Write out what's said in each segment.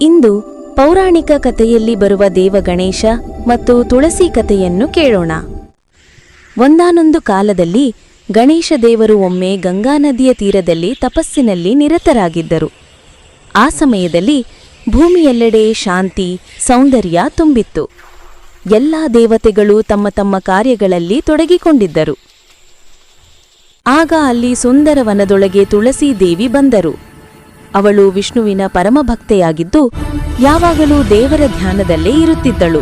ಇಂದು ಪೌರಾಣಿಕ ಕಥೆಯಲ್ಲಿ ಬರುವ ದೇವ ಗಣೇಶ ಮತ್ತು ತುಳಸಿ ಕಥೆಯನ್ನು ಕೇಳೋಣ. ಒಂದಾನೊಂದು ಕಾಲದಲ್ಲಿ ಗಣೇಶ ದೇವರು ಒಮ್ಮೆ ಗಂಗಾ ನದಿಯ ತೀರದಲ್ಲಿ ತಪಸ್ಸಿನಲ್ಲಿ ನಿರತರಾಗಿದ್ದರು. ಆ ಸಮಯದಲ್ಲಿ ಭೂಮಿಯೆಲ್ಲೆಡೆ ಶಾಂತಿ, ಸೌಂದರ್ಯ ತುಂಬಿತ್ತು. ಎಲ್ಲ ದೇವತೆಗಳು ತಮ್ಮ ತಮ್ಮ ಕಾರ್ಯಗಳಲ್ಲಿ ತೊಡಗಿಕೊಂಡಿದ್ದರು. ಆಗ ಅಲ್ಲಿ ಸುಂದರವನದೊಳಗೆ ತುಳಸೀದೇವಿ ತುಳಸಿ ದೇವಿ ಬಂದರು. ಅವಳು ವಿಷ್ಣುವಿನ ಪರಮಭಕ್ತೆಯಾಗಿದ್ದು ಯಾವಾಗಲೂ ದೇವರ ಧ್ಯಾನದಲ್ಲೇ ಇರುತ್ತಿದ್ದಳು.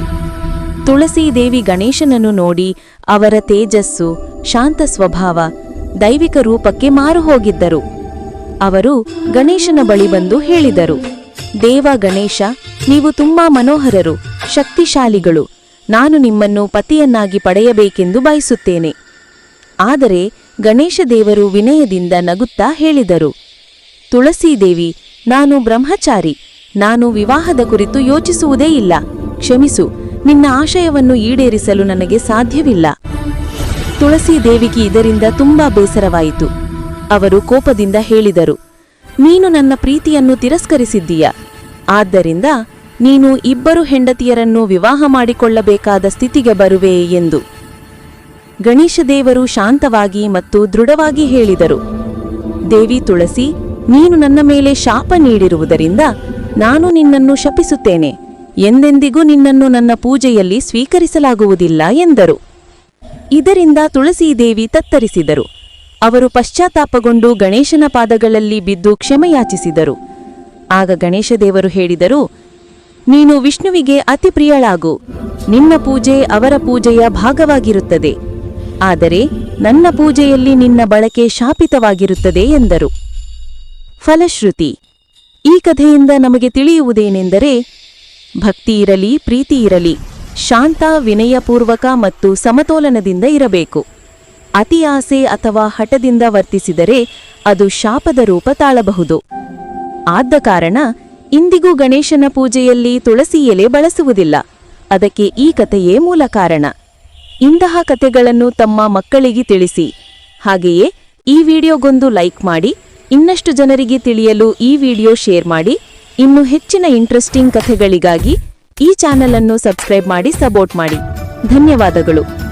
ತುಳಸಿ ದೇವಿ ಗಣೇಶನನ್ನು ನೋಡಿ ಅವರ ತೇಜಸ್ಸು, ಶಾಂತ ಸ್ವಭಾವ, ದೈವಿಕ ರೂಪಕ್ಕೆ ಮಾರು ಹೋಗಿದ್ದರು. ಅವರು ಗಣೇಶನ ಬಳಿ ಬಂದು ಹೇಳಿದರು, ದೇವ ಗಣೇಶ, ನೀವು ತುಂಬಾ ಮನೋಹರರು, ಶಕ್ತಿಶಾಲಿಗಳು. ನಾನು ನಿಮ್ಮನ್ನು ಪತಿಯನ್ನಾಗಿ ಪಡೆಯಬೇಕೆಂದು ಬಯಸುತ್ತೇನೆ. ಆದರೆ ಗಣೇಶ ದೇವರು ವಿನಯದಿಂದ ನಗುತ್ತಾ ಹೇಳಿದರು ತುಳಸೀದೇವಿ, ನಾನು ಬ್ರಹ್ಮಚಾರಿ. ನಾನು ವಿವಾಹದ ಕುರಿತು ಯೋಚಿಸುವುದೇ ಇಲ್ಲ. ಕ್ಷಮಿಸು, ನಿನ್ನ ಆಶಯವನ್ನು ಈಡೇರಿಸಲು ನನಗೆ ಸಾಧ್ಯವಿಲ್ಲ. ತುಳಸೀದೇವಿಗೆ ಇದರಿಂದ ತುಂಬಾ ಬೇಸರವಾಯಿತು. ಅವರು ಕೋಪದಿಂದ ಹೇಳಿದರು, ನೀನು ನನ್ನ ಪ್ರೀತಿಯನ್ನು ತಿರಸ್ಕರಿಸಿದ್ದೀಯ. ಆದ್ದರಿಂದ ನೀನು ಇಬ್ಬರು ಹೆಂಡತಿಯರನ್ನು ವಿವಾಹ ಮಾಡಿಕೊಳ್ಳಬೇಕಾದ ಸ್ಥಿತಿಗೆ ಬರುವೆ ಎಂದು. ಗಣೇಶ ದೇವರು ಶಾಂತವಾಗಿ ಮತ್ತು ದೃಢವಾಗಿ ಹೇಳಿದರು, ದೇವಿ ತುಳಸಿ ನೀನು ನನ್ನ ಮೇಲೆ ಶಾಪ ನೀಡಿರುವುದರಿಂದ ನಾನು ನಿನ್ನನ್ನು ಶಪಿಸುತ್ತೇನೆ. ಎಂದೆಂದಿಗೂ ನಿನ್ನನ್ನು ನನ್ನ ಪೂಜೆಯಲ್ಲಿ ಸ್ವೀಕರಿಸಲಾಗುವುದಿಲ್ಲ ಎಂದರು. ಇದರಿಂದ ತುಳಸೀದೇವಿ ತತ್ತರಿಸಿದರು. ಅವರು ಪಶ್ಚಾತ್ತಾಪಗೊಂಡು ಗಣೇಶನ ಪಾದಗಳಲ್ಲಿ ಬಿದ್ದು ಕ್ಷಮೆಯಾಚಿಸಿದರು. ಆಗ ಗಣೇಶ ದೇವರು ಹೇಳಿದರು, ನೀನು ವಿಷ್ಣುವಿಗೆ ಅತಿ ಪ್ರಿಯಳಾಗು. ನಿನ್ನ ಪೂಜೆ ಅವರ ಪೂಜೆಯ ಭಾಗವಾಗಿರುತ್ತದೆ. ಆದರೆ ನನ್ನ ಪೂಜೆಯಲ್ಲಿ ನಿನ್ನ ಬಳಕೆ ಶಾಪಿತವಾಗಿರುತ್ತದೆ ಎಂದರು. ಫಲಶ್ರುತಿ. ಈ ಕಥೆಯಿಂದ ನಮಗೆ ತಿಳಿಯುವುದೇನೆಂದರೆ, ಭಕ್ತಿ ಇರಲಿ, ಪ್ರೀತಿ ಇರಲಿ, ಶಾಂತ, ವಿನಯಪೂರ್ವಕ ಮತ್ತು ಸಮತೋಲನದಿಂದ ಇರಬೇಕು. ಅತಿ ಆಸೆ ಅಥವಾ ಹಠದಿಂದ ವರ್ತಿಸಿದರೆ ಅದು ಶಾಪದ ರೂಪ ತಾಳಬಹುದು. ಆದ್ದ ಕಾರಣ, ಇಂದಿಗೂ ಗಣೇಶನ ಪೂಜೆಯಲ್ಲಿ ತುಳಸಿ ಎಲೆ ಬಳಸುವುದಿಲ್ಲ. ಅದಕ್ಕೆ ಈ ಕಥೆಯೇ ಮೂಲ ಕಾರಣ. ಇಂತಹ ಕಥೆಗಳನ್ನು ತಮ್ಮ ಮಕ್ಕಳಿಗೆ ತಿಳಿಸಿ. ಹಾಗೆಯೇ ಈ ವಿಡಿಯೋಗೊಂದು ಲೈಕ್ ಮಾಡಿ ಇನ್ನಷ್ಟು ಜನರಿಗೆ ತಿಳಿಯಲು ಈ ವಿಡಿಯೋ ಶೇರ್ ಮಾಡಿ. ಇನ್ನು ಹೆಚ್ಚಿನ ಇಂಟ್ರೆಸ್ಟಿಂಗ್ ಕಥೆಗಳಿಗಾಗಿ ಈ ಚಾನೆಲ್ ಅನ್ನು ಸಬ್ಸ್ಕ್ರೈಬ್ ಮಾಡಿ ಸಪೋರ್ಟ್ ಮಾಡಿ. ಧನ್ಯವಾದಗಳು.